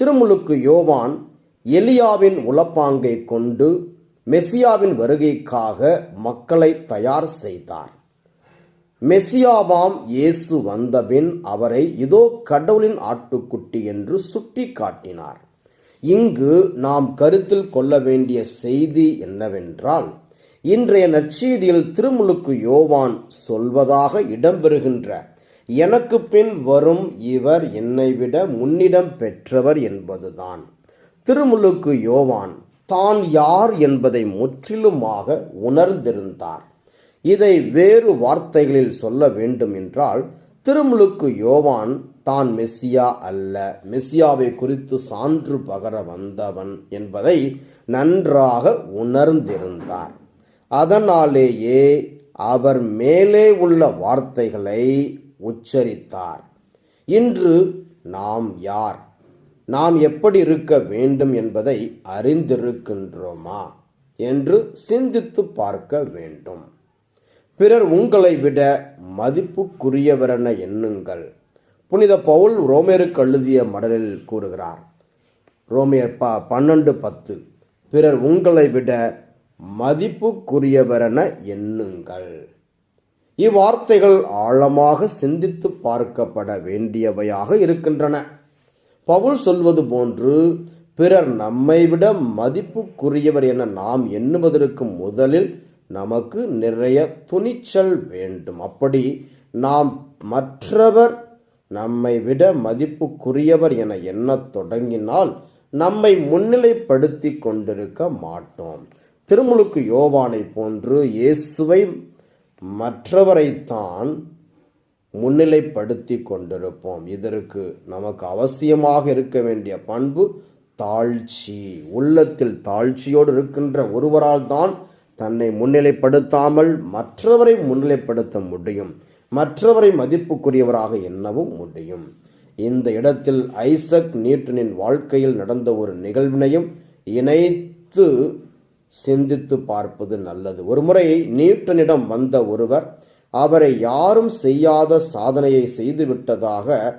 திருமுழுக்கு யோவான் எலியாவின் உளப்பாங்கை கொண்டு மெசியாவின் வருகைக்காக மக்களை தயார் செய்தார். மெசியாவாம் இயேசு வந்தபின் அவரை இதோ கடவுளின் ஆட்டுக்குட்டி என்று சுட்டி காட்டினார் இங்கு நாம் கருத்தில் கொள்ள வேண்டிய செய்தி என்னவென்றால் இன்றைய நற்செய்தியில் திருமுழுக்கு யோவான் சொல்வதாக இடம்பெறுகின்ற எனக்கு பின் வரும் இவர் என்னை விட முன்னிடம் பெற்றவர் என்பதுதான். திருமுழுக்கு யோவான் தான் யார் என்பதை முற்றிலுமாக உணர்ந்திருந்தார். இதை வேறு வார்த்தைகளில் சொல்ல வேண்டும் என்றால் திருமுழுக்கு யோவான் தான் மெஸ்ஸியா அல்ல. மெஸ்ஸியாவை குறித்து சான்று பகர வந்தவன் என்பதை நன்றாக உணர்ந்திருந்தார். அதனாலேயே அவர் மேலே உள்ள வார்த்தைகளை உச்சரித்தார். இன்று நாம் யார்? நாம் எப்படி இருக்க வேண்டும் என்பதை அறிந்திருக்கின்றோமா? என்று சிந்தித்து பார்க்க வேண்டும். பிறர் உங்களை விட மதிப்புக்குரியவரென எண்ணுங்கள். புனித பவுல் ரோமேருக்கு எழுதிய மடலில் கூறுகிறார். ரோமியர் ப பன்னெண்டு பத்து. பிறர் உங்களை விட மதிப்புக்குரியவரென எண்ணுங்கள். இவ்வார்த்தைகள் ஆழமாக சிந்தித்து பார்க்கப்பட வேண்டியவையாக இருக்கின்றன. பவுல் சொல்வது போன்று பிறர் நம்மை விட மதிப்புக்குரியவர் என நாம் எண்ணுவதற்கு முதலில் நமக்கு நிறைய துணிச்சல் வேண்டும். அப்படி நாம் மற்றவர் நம்மை விட மதிப்புக்குரியவர் என எண்ணத் தொடங்கினால் நம்மை முன்னிலைப்படுத்தி கொண்டிருக்க மாட்டோம். திருமுழுக்கு யோவானை போன்று இயேசுவை மற்றவரைத்தான் முன்னிலைப்படுத்தி கொண்டிருப்போம். இதற்கு நமக்கு அவசியமாக இருக்க வேண்டிய பண்பு தாழ்ச்சி. உள்ளத்தில் தாழ்ச்சியோடு இருக்கின்ற ஒருவரால் தான் தன்னை முன்னிலைப்படுத்தாமல் மற்றவரை முன்னிலைப்படுத்த முடியும். மற்றவரை மதிப்புக்குரியவராக எண்ணவும் முடியும். இந்த இடத்தில் ஐசக் நியூட்டனின் வாழ்க்கையில் நடந்த ஒரு நிகழ்வினையும் இணைத்து சிந்தித்து பார்ப்பது நல்லது. ஒருமுறை நியூட்டனிடம் வந்த ஒருவர் அவரை யாரும் செய்யாத சாதனையை செய்துவிட்டதாக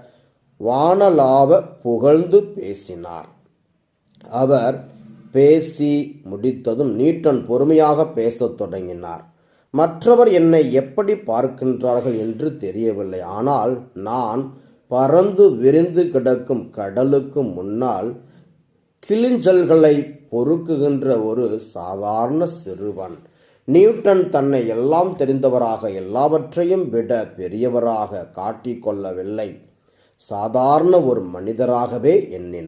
வானலாவ புகழ்ந்து பேசினார். அவர் பேசி முடித்ததும் நியூட்டன் பொறுமையாக பேசத் தொடங்கினார். மற்றவர் என்னை எப்படி பார்க்கின்றார்கள் என்று தெரியவில்லை. ஆனால் நான் பறந்து விரிந்து கிடக்கும் கடலுக்கு முன்னால் கிளிஞ்சல்களை பொறுக்குகின்ற ஒரு சாதாரண சிறுவன். நியூட்டன் தன்னை எல்லாம் தெரிந்தவராக எல்லாவற்றையும் விட பெரியவராக காட்டிக்கொள்ளவில்லை. சாதாரண ஒரு மனிதராகவே எண்ணினார்